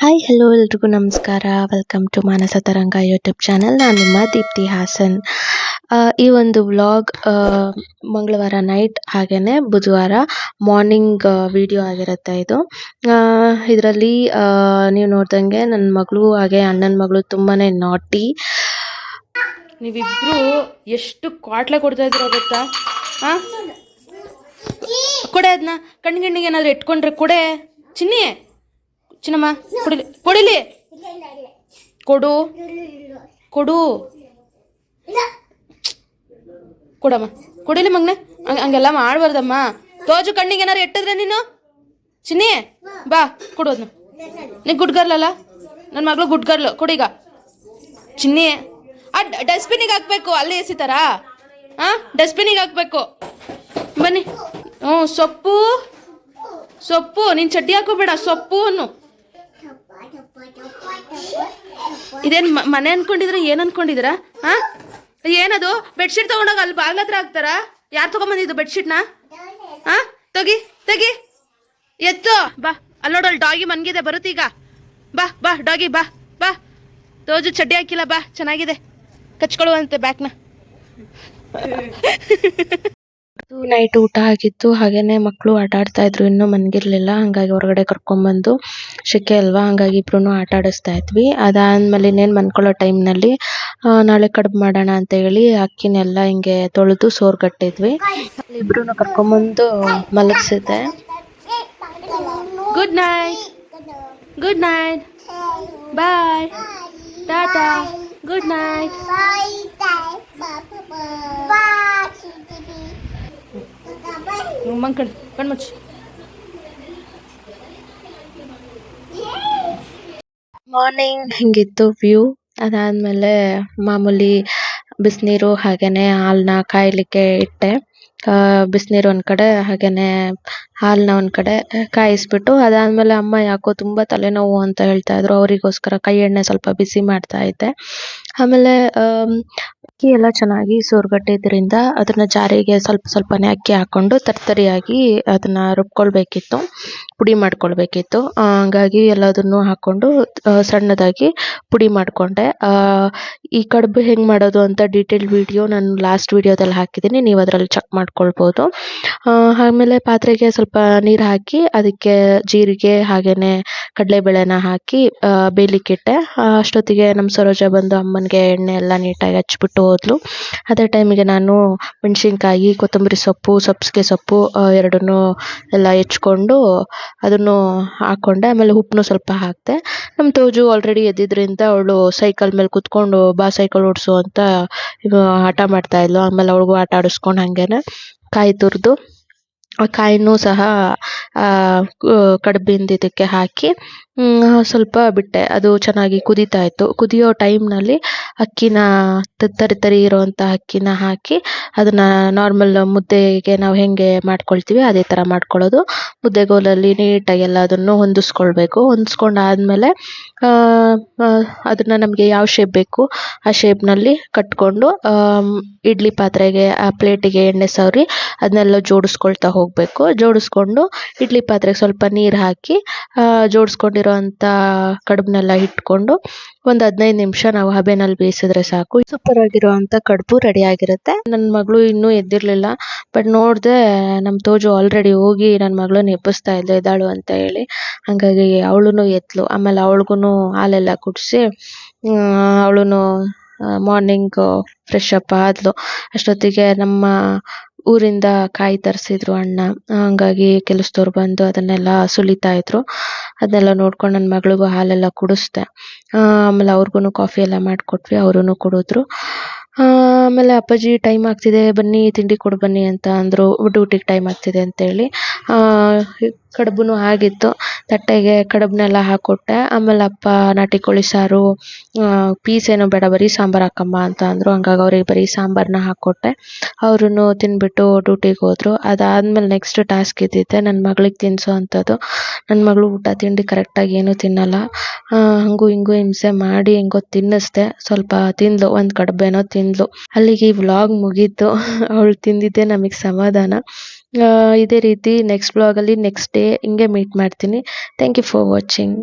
Hi hello ಎಲ್ರಿಗೂ ನಮಸ್ಕಾರ. Welcome to ಮಾನಸ ತರಂಗ ಯೂಟ್ಯೂಬ್ ಚಾನಲ್ ನಾನು ನಿಮ್ಮ ದೀಪ್ತಿ ಹಾಸನ್. ಈ ಒಂದು ವ್ಲಾಗ್ ಮಂಗಳವಾರ ನೈಟ್ ಹಾಗೇ ಬುಧವಾರ ಮಾರ್ನಿಂಗ್ ವಿಡಿಯೋ ಆಗಿರುತ್ತೆ ಇದು. ಇದರಲ್ಲಿ ನೀವು ನೋಡ್ದಂಗೆ ನನ್ನ ಮಗಳು ಹಾಗೆ ಅಣ್ಣನ ಮಗಳು ತುಂಬಾ ನಾಟಿ ನೀವಿಬ್ರು ಎಷ್ಟು ಕ್ವಾಟ್ಲೆ ಕೊಡ್ತಾ ಇದ್ರ ಗೊತ್ತಾ? ಹಾಂ ಕೊಡೆ ಅದನ್ನ ಕಣ್ಣಿಗೆ ಏನಾದ್ರು ಇಟ್ಕೊಂಡ್ರೆ ಕೊಡೆ. ಚಿನ್ನಿ ಚಿನ್ನಮ್ಮ, ಕೊಡಿಲಿ, ಕುಡಿಲಿ. ಕೊಡು ಕೊಡು. ಕೊಡಮ್ಮ, ಕೊಡಿಲಿ ಮಗ್ನೆ. ಹಂಗ್- ಹಂಗೆಲ್ಲ ಮಾಡಬಾರ್ದಮ್ಮ. ತೋಜು ಕಣ್ಣಿಗೆ ಏನಾರು ಇಟ್ಟಿದ್ರೆ ನೀನು? ಚಿನ್ನಿ, ಬಾ, ಕೊಡು ಅದನ್ನ ನೀ ಗುಡ್ ಗರ್ಲ್ ಅಲ್ಲ? ನನ್ನ ಮಗಳು ಗುಡ್ ಗರ್ಲ್. ಕೊಡೀಗ ಚಿನ್ನಿ, ಆ ಡಸ್ಟ್ಬಿನಿಗೆ ಹಾಕ್ಬೇಕು, ಅಲ್ಲಿ ಎಸಿತಾರಾ ಹಾ ಡಸ್ಟ್ಬಿನಿಗೆ ಹಾಕ್ಬೇಕು. ಬನ್ನಿ. ಹ್ಞೂ, ಸೊಪ್ಪು. ಸೊಪ್ಪು, ನೀನು ಚಡ್ಡಿ ಹಾಕೋಬೇಡ, ಸೊಪ್ಪು ಅನ್ನು. ಇದೇನು ಮನೆ ಅನ್ಕೊಂಡಿದ್ರೆ, ಏನು ಅನ್ಕೊಂಡಿದ್ದೀರಾ ಏನದು? ಬೆಡ್ಶೀಟ್ ತಗೊಂಡೋಗ ಅಲ್ಲಿ ಬಾಗ್ಲತ್ರ ಹಾಕ್ತಾರಾ? ಯಾರು ತಗೊಂಬಂದಿದ್ದು ಬೆಡ್ಶೀಟ್ನ ಹಾ? ತಗಿ, ತೆಗಿ. ಎತ್ತು. ಬಾ ಅಲ್ಲಿ ನೋಡು ಡಾಗಿ ಮನ್ಗಿದೆ ಬರುತ್ತೀಗ ಬಾ ಬಾ ಡಾಗಿ ಬಾ ಬಾ. ತೋಜು ಚಡ್ಡಿ ಹಾಕಿಲ್ಲ, ಬಾ. ಚೆನ್ನಾಗಿದೆ. ಕಚ್ಕೊಳ್ಳುವಂತೆ ಬ್ಯಾಕ್ನ ನೈಟ್ ಊಟ ಆಗಿತ್ತು. ಹಾಗೇನೆ ಮಕ್ಕಳು ಆಟ ಆಡ್ತಾ ಇದ್ರು. ಇನ್ನೂ ಮನ್ಗಿರ್ಲಿಲ್ಲ. ಹಂಗಾಗಿ ಹೊರಗಡೆ ಕರ್ಕೊಂಡ್ಬಂದು ಶೆಕೆ ಅಲ್ವಾ? ಹಂಗಾಗಿ ಇಬ್ರು ಆಟ ಆಡಿಸ್ತಾ ಇದ್ವಿ. ಅದಾದ್ಮೇಲೆ ಇನ್ನೇನು ಮನ್ಕೊಳ್ಳೋ ಟೈಮ್ನಲ್ಲಿ ನಾಳೆ ಕಡುಬು ಮಾಡೋಣ ಅಂತ ಹೇಳಿ ಅಕ್ಕಿನೆಲ್ಲ ಹಿಂಗೆ ತೊಳೆದು ಸೋರ್ಗಟ್ಟಿದ್ವಿ ಇಬ್ರು ಕರ್ಕೊಂಬಂದು ಮಲಗಿಸಿದ್ದೆ. Good night good night bye tata good night ಮಂಕಣ್ ಕಣ್ಮುಚ್ಚಿ ಮಾರ್ನಿಂಗ್ ಹಿಂಗಿತ್ತು ವ್ಯೂ ಅದಾದ್ಮೇಲೆ ಮಾಮೂಲಿ ಬಿಸಿನೀರು ಹಾಗೇನೆ ಹಾಲ್ನ ಕಾಯಲಿಕ್ಕೆ ಇಟ್ಟೆ. ಬಿಸಿನೀರು ಒಂದ್ ಕಡೆ ಹಾಗೇನೆ ಹಾಲ್ನ ಒಂದ್ ಕಡೆ ಕಾಯಿಸ್ಬಿಟ್ಟು ಅದಾದ್ಮೇಲೆ ಅಮ್ಮ ಯಾಕೋ ತುಂಬಾ ತಲೆನೋವು ಅಂತ ಹೇಳ್ತಾ ಇದ್ರು. ಅವರಿಗೋಸ್ಕರ ಕೈ ಎಣ್ಣೆ ಸ್ವಲ್ಪ ಬಿಸಿ ಮಾಡ್ತಾ ಇದ್ದೆ. ಆಮೇಲೆ ಆಮ್, ಅಕ್ಕಿ ಎಲ್ಲ ಚೆನ್ನಾಗಿ ಸೋರ್ಗಟ್ಟಿದ್ರಿಂದ ಅದನ್ನ ಜಾರಿಗೆ ಸ್ವಲ್ಪ ಸ್ವಲ್ಪನೇ ಅಕ್ಕಿ ಹಾಕೊಂಡು ತರ್ತರಿಯಾಗಿ ಅದನ್ನ ರುಬ್ಕೊಳ್ಬೇಕಿತ್ತು ಪುಡಿ ಮಾಡ್ಕೊಳ್ಬೇಕಿತ್ತು. ಹಂಗಾಗಿ ಎಲ್ಲದನ್ನು ಹಾಕೊಂಡು ಸಣ್ಣದಾಗಿ ಪುಡಿ ಮಾಡ್ಕೊಂಡೆ. ಈ ಕಡುಬು ಹೆಂಗೆ ಮಾಡೋದು ಅಂತ ಡೀಟೇಲ್ ವಿಡಿಯೋ ನಾನು ಲಾಸ್ಟ್ ವಿಡಿಯೋದಲ್ಲಿ ಹಾಕಿದ್ದೀನಿ ನೀವು ಅದರಲ್ಲಿ ಚೆಕ್ ಮಾಡ್ಕೊಳ್ಬೋದು. ಆಮೇಲೆ ಪಾತ್ರೆಗೆ ಸ್ವಲ್ಪ ನೀರು ಹಾಕಿ ಅದಕ್ಕೆ ಜೀರಿಗೆ ಹಾಗೇನೆ ಕಡಲೆಬೇಳೆನ ಹಾಕಿ ಬೇಯ್ಲಿಕ್ಕಿಟ್ಟೆ ಅಷ್ಟೊತ್ತಿಗೆ ನಮ್ಮ ಸರೋಜ ಬಂದು ಅಮ್ಮನಿಗೆ ಎಣ್ಣೆ ಎಲ್ಲ ನೀಟಾಗಿ ಹಚ್ಬಿಟ್ಟು ಹೋದ್ಲು. ಅದೇ ಟೈಮಿಗೆ ನಾನು ಮೆಣಸಿನ್ಕಾಯಿ ಕೊತ್ತಂಬರಿ ಸೊಪ್ಪು ಸಬ್ಸಿಗೆ ಸೊಪ್ಪು ಎರಡನ್ನೂ ಎಲ್ಲ ಹೆಚ್ಕೊಂಡು ಅದನ್ನು ಹಾಕೊಂಡೆ. ಆಮೇಲೆ ಉಪ್ಪನ್ನು ಸ್ವಲ್ಪ ಹಾಕಿದೆ. ನಮ್ಮ ತೋಜು ಆಲ್ರೆಡಿ ಎದ್ದಿದ್ರಿಂದ ಅವಳು ಸೈಕಲ್ ಮೇಲೆ ಕುತ್ಕೊಂಡು ಬಾ ಸೈಕಲ್ ಓಡಿಸು ಅಂತ ಹಠ ಮಾಡ್ತಾ ಇದ್ಲು. ಆಮೇಲೆ ಅವಳಿಗೂ ಆಟ ಆಡಿಸ್ಕೊಂಡು ಹಾಗೇನೆ ಕಾಯಿ ತುರಿದು, ಆ ಕಾಯಿನೂ ಸಹ ಕಡುಬಿಂದು ಇದಕ್ಕೆ ಹಾಕಿ ಸ್ವಲ್ಪ ಬಿಟ್ಟೆ. ಅದು ಚೆನ್ನಾಗಿ ಕುದೀತಾ ಇತ್ತು. ಕುದಿಯೋ ಟೈಮ್ನಲ್ಲಿ ಅಕ್ಕಿನ ತರಿ ತರಿ ಇರೋವಂಥ ಅಕ್ಕಿನ ಹಾಕಿ ಅದನ್ನ ನಾರ್ಮಲ್ ಮುದ್ದೆಗೆ ನಾವು ಹೆಂಗೆ ಮಾಡ್ಕೊಳ್ತೀವಿ ಅದೇ ಥರ ಮಾಡ್ಕೊಳ್ಳೋದು. ಮುದ್ದೆಗೋಲಲ್ಲಿ ನೀಟಾಗಿ ಎಲ್ಲದನ್ನು ಹೊಂದಿಸ್ಕೊಳ್ಬೇಕು. ಆದ್ಮೇಲೆ ಆ, ಅದನ್ನ ನಮಗೆ ಯಾವ ಶೇಪ್ ಬೇಕು ಆ ಶೇಪ್ನಲ್ಲಿ ಕಟ್ಕೊಂಡು ಆಮ್, ಇಡ್ಲಿ ಪಾತ್ರೆಗೆ ಆ ಪ್ಲೇಟಿಗೆ ಎಣ್ಣೆ ಸವರಿ ಅದನ್ನೆಲ್ಲ ಜೋಡಿಸ್ಕೊಳ್ತಾ ಹೋಗಬೇಕು. ಜೋಡಿಸ್ಕೊಂಡು ಇಡ್ಲಿ ಪಾತ್ರೆಗೆ ಸ್ವಲ್ಪ ನೀರು ಹಾಕಿ ಆ, ಜೋಡಿಸ್ಕೊಂಡಿರೋಂಥ ಕಡುಬನ್ನೆಲ್ಲ ಇಟ್ಕೊಂಡು ಒಂದು ಹದಿನೈದು ನಿಮಿಷ ನಾವು ಹಬೆನಲ್ಲಿ ಬೇಯಿಸಿದ್ರೆ ಸಾಕು. ಸೂಪರ್ ಆಗಿರುವಂತ ಕಡುಬು ರೆಡಿ ಆಗಿರುತ್ತೆ ನನ್ನ ಮಗಳು ಇನ್ನೂ ಎದ್ದಿರ್ಲಿಲ್ಲ ಬಟ್ ನೋಡ್ದೆ ನಮ್ಮ ತೋಜು ಆಲ್ರೆಡಿ ಹೋಗಿ ನನ್ನ ಮಗಳನ್ನ ಎಬ್ಬಿಸ್ತಾ ಇದ್ದೆ ಇದ್ದಾಳು ಅಂತ ಹೇಳಿ. ಹಂಗಾಗಿ ಅವಳು ಎತ್ಲು ಆಮೇಲೆ ಅವಳಿಗೂ ಹಾಲೆಲ್ಲ ಕುಡಿಸಿ ಅವಳು ಮಾರ್ನಿಂಗ್ ಫ್ರೆಶ್ ಅಪ್ ಆದ್ಲು. ಅಷ್ಟೊತ್ತಿಗೆ ನಮ್ಮ ಊರಿಂದ ಕಾಯಿ ತರಿಸಿದ್ರು ಅಣ್ಣ. ಹಂಗಾಗಿ ಕೆಲಸದವ್ರು ಬಂದು ಅದನ್ನೆಲ್ಲ ಸುಲಿತಾ ಇದ್ರು. ಅದನ್ನೆಲ್ಲ ನೋಡ್ಕೊಂಡು ನನ್ನ ಮಗಳಿಗೂ ಹಾಲೆಲ್ಲ ಕುಡಿಸ್ದೆ. ಆಮೇಲೆ ಅವ್ರಿಗೂ ಕಾಫಿ ಎಲ್ಲ ಮಾಡಿಕೊಟ್ವಿ ಅವರೂ ಕುಡಿದ್ರು. ಆಮೇಲೆ ಅಪ್ಪಾಜಿ ಟೈಮ್ ಆಗ್ತಿದೆ, ಬನ್ನಿ, ತಿಂಡಿ ಕೊಡು ಬನ್ನಿ ಅಂತ ಅಂದರು, ಡ್ಯೂಟಿಗೆ ಟೈಮ್ ಆಗ್ತಿದೆ ಅಂತೇಳಿ ಕಡುಬುನು ಆಗಿತ್ತು. ತಟ್ಟೆಗೆ ಕಡುಬನ್ನೆಲ್ಲ ಹಾಕ್ಕೊಟ್ಟೆ ಆಮೇಲೆ ಅಪ್ಪ, ನಾಟಿ ಕೋಳಿ ಸಾರು ಪೀಸ್ ಏನು ಬೇಡ, ಬರೀ ಸಾಂಬಾರು ಹಾಕಮ್ಮ ಅಂತ ಅಂದರು. ಹಂಗಾಗಿ ಅವ್ರಿಗೆ ಬರೀ ಸಾಂಬಾರನ್ನ ಹಾಕ್ಕೊಟ್ಟೆ ಅವ್ರೂ ತಿಂದ್ಬಿಟ್ಟು ಡ್ಯೂಟಿಗೆ ಹೋದ್ರು. ಅದಾದ್ಮೇಲೆ ನೆಕ್ಸ್ಟ್ ಟಾಸ್ಕ್ ಇದ್ದಿದ್ದೆ ನನ್ನ ಮಗಳಿಗೆ ತಿನ್ನಿಸೋ ಅಂಥದ್ದು ನನ್ನ ಮಗಳು ಊಟ, ತಿಂಡಿ ಕರೆಕ್ಟಾಗಿ ಏನೂ ತಿನ್ನಲ್ಲ. ಹಂಗೂ ಹಿಂಗೂ ಹಿಂಸೆ ಮಾಡಿ ಹೆಂಗೋ ತಿನ್ನಿಸ್ದೆ. ಸ್ವಲ್ಪ ತಿಂದ್ಲು, ಒಂದು ಕಡುಬೇನೋ ಅಲ್ಲಿಗೆ ಈ ವ್ಲಾಗ್ ಮುಗೀತು. ಅವಳು ತಿಂದಿದ್ದೆ ನಮಗೆ ಸಮಾಧಾನ. ಇದೇ ರೀತಿ ನೆಕ್ಸ್ಟ್ ವ್ಲಾಗಲ್ಲಿ ನೆಕ್ಸ್ಟ್ ಡೇ ಹಿಂಗೆ ಮೀಟ್ ಮಾಡ್ತೀನಿ. Thank you for watching